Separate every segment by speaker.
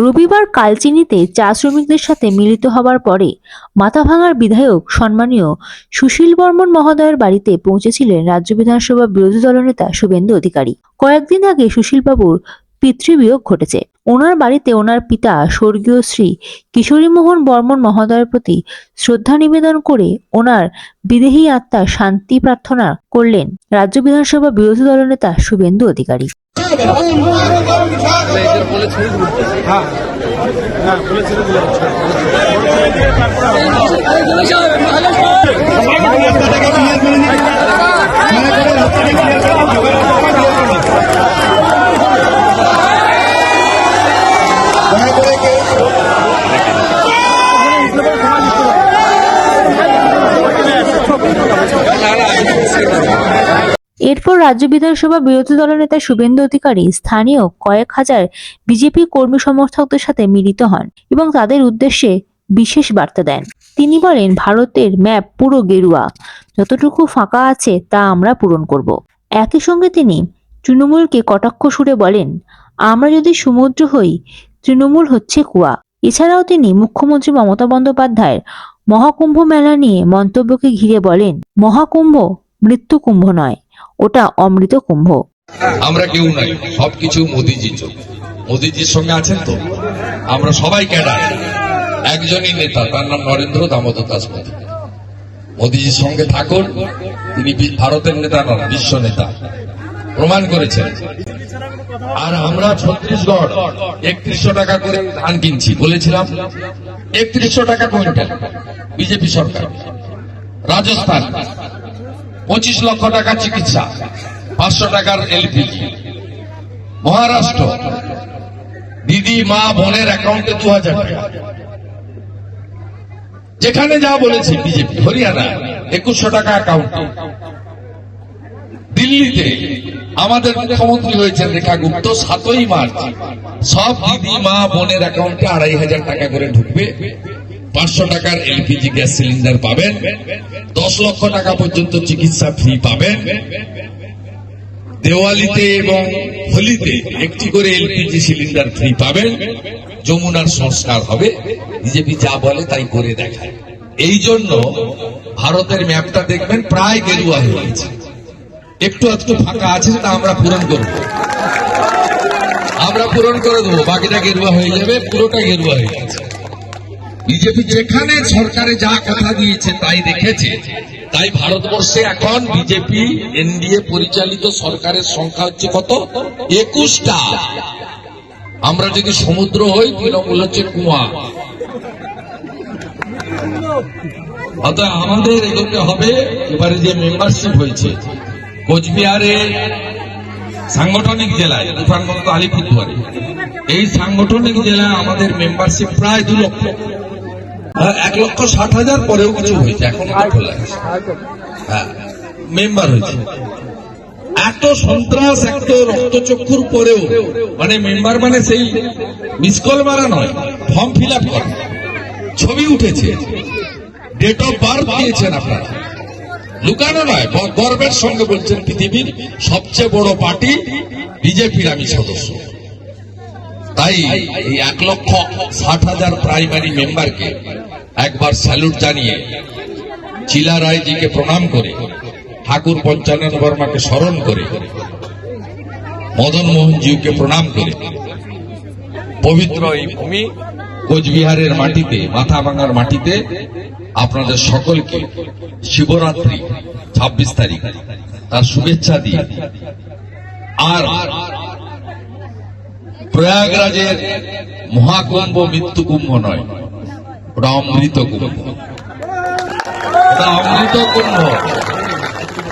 Speaker 1: রবিবার কালচিনিতে চা শ্রমিকদের সাথে মিলিত হবার পরে মাথাভাঙার বিধায়ক সম্মানীয় সুশীল বর্মন মহোদয়ের বাড়িতে পৌঁছেছিলেন রাজ্য বিধানসভা বিরোধী দলনেতা শুভেন্দু অধিকারী। কয়েকদিন আগে সুশীলবাবুর পিতৃবিয়োগ ঘটেছে। ওনার বাড়িতে ওনার পিতা স্বর্গীয় শ্রী কিশোরীমোহন বর্মন মহোদয়ের প্রতি শ্রদ্ধা নিবেদন করে ওনার বিদেহী আত্মার শান্তি প্রার্থনা করলেন রাজ্য বিধানসভা বিরোধী দলনেতা শুভেন্দু অধিকারী।
Speaker 2: হ্যাঁ। হ্যাঁ বলে ছেড়ে দিলাম
Speaker 1: এরপর রাজ্য বিধানসভা বিরোধী দলনেতা শুভেন্দু অধিকারী স্থানীয় কয়েক হাজার বিজেপি কর্মী সমর্থকদের সাথে মিলিত হন এবং তাদের উদ্দেশ্যে বিশেষ বার্তা দেন। তিনি বলেন, ভারতের ম্যাপ পুরো গেরুয়া। যতটুকু ফাঁকা আছে তা আমরা পূরণ করব। একই সঙ্গে তিনি তৃণমূলকে কটাক্ষ সুরে বলেন, আমরা যদি সমুদ্র হই, তৃণমূল হচ্ছে কুয়া। এছাড়াও তিনি মুখ্যমন্ত্রী মমতা বন্দ্যোপাধ্যায়ের মহাকুম্ভ মেলা নিয়ে মন্তব্যকে ঘিরে বলেন, মহাকুম্ভ মৃত্যু কুম্ভ নয়। ওটা অমৃত কুম্ভ।
Speaker 3: আমরা কেউ নাই, সবকিছু মোদিজির মোদিজির সঙ্গে আছেন তো? আমরা সবাই ক্যাডার। একজনই নেতা, তার নাম নরেন্দ্র দামোদর দাস মোদী। মোদিজির সঙ্গে থাকুন, তিনি ভারতের নেতা নন, বিশ্ব নেতা। প্রমাণ করেছেন। আর আমরা ছত্রিশগড় একত্রিশশো টাকা করে ধান কিনছি, বলেছিলাম। একত্রিশশো টাকা কুইন্টাল, বিজেপি সরকার। রাজস্থান পঁচিশ লক্ষ টাকা চিকিৎসা, পাঁচশো টাকার এলপিজি মহারাষ্ট্র, দিদি, মা, বোনের অ্যাকাউন্টে দু হাজার টাকা। যেখানে যা বলেছে বিজেপি, হরিয়ানা, একুশশো টাকা অ্যাকাউন্টে। দিল্লিতে আমাদের মুখ্যমন্ত্রী হয়েছেন রেখা গুপ্ত, সাতই মার্চ। সব দিদি, মা, বোনের অ্যাকাউন্টে আড়াই হাজার টাকা করে ঢুকবে। পাঁচশো টাকার এলপিজি গ্যাস সিলিন্ডার পাবেন। দশ লক্ষ টাকা পর্যন্ত চিকিৎসা ফ্রি পাবেন। দেওয়ালিতে এবং হোলিতে একটি করে এলপিজি সিলিন্ডার ফ্রি পাবেন। যমুনার সংস্কার হবে। বিজেপি যা বলে তাই করে দেখায়। এই জন্য ভারতের ম্যাপটা দেখবেন, প্রায় গেরুয়া হয়ে গেছে। একটু একটু ফাঁকা আছে, সেটা আমরা পূরণ করব আমরা পূরণ করে দেবো। বাকিটা গেরুয়া হয়ে যাবে, পুরোটা গেরুয়া হয়ে গেছে বিজেপি যেখানে সরকারে যা কথা দিয়েছে তাই রেখেছে তাই ভারতবর্ষে এখন বিজেপি, এনডিএ পরিচালিত সরকারের সংখ্যা হচ্ছে কত? একুশটা। আমরা যদি সমুদ্র হই, তৃণমূল হচ্ছে কুয়া। অতএব আমাদের এগোতে হবে, এবারে যে মেম্বারশিপ হয়েছে, কোচবিহারে সাংগঠনিক জেলায় তুফানগঞ্জ আলিপুরদুয়ারে। এই সাংগঠনিক জেলায় আমাদের মেম্বারশিপ প্রায় দু লক্ষ। এক লক্ষ ষাট হাজার পরেও কিছু হয়েছে, এখন খোলা হ্যাঁ মেম্বার হয়েছে। এত সন্ত্রাস, এত রক্তচক্ষুর পরেও মানে মেম্বার মানে সেই মিসকল মারা নয়, ফর্ম ফিল আপ করা। ছবি উঠেছে। ডেট অফ বার্থ দিয়েছেন আপনারা। লুকানো নয় গর্বের সঙ্গে বলছেন পৃথিবীর সবচেয়ে বড় পার্টি, বিজেপির আমি সদস্য। তাই এই এক লক্ষ ষাট হাজার প্রাইমারি মেম্বারকে একবার স্যালুট জানিয়ে চিলা রায়জিকে প্রণাম করে, ঠাকুর পঞ্চানন বর্মাকে স্মরণ করে, মদন মোহনজিউকে প্রণাম করে, পবিত্র এই ভূমি কোচবিহারের মাটিতে মাথা ভাঙার মাটিতে আপনাদের সকলকে শিবরাত্রি ছাব্বিশ তারিখ, তার শুভেচ্ছা দিয়ে। আর প্রয়াগরাজের মহাকুম্ভ মৃত্যু কুম্ভ নয়, ওটা অমৃত কুম্ভ। ওটা অমৃত কুম্ভ।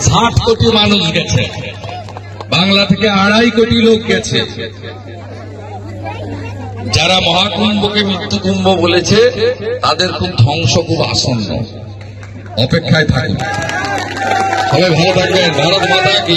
Speaker 3: ষাট কোটি মানুষ গেছে। বাংলা থেকে আড়াই কোটি লোক গেছে। যারা মহাকুম্ভকে মৃত্যু কুম্ভ বলেছে, তাদের খুব ধ্বংস, খুব আসন্ন। অপেক্ষায় থাকুন। ভালো থাকবেন। ভারত মাতা কি।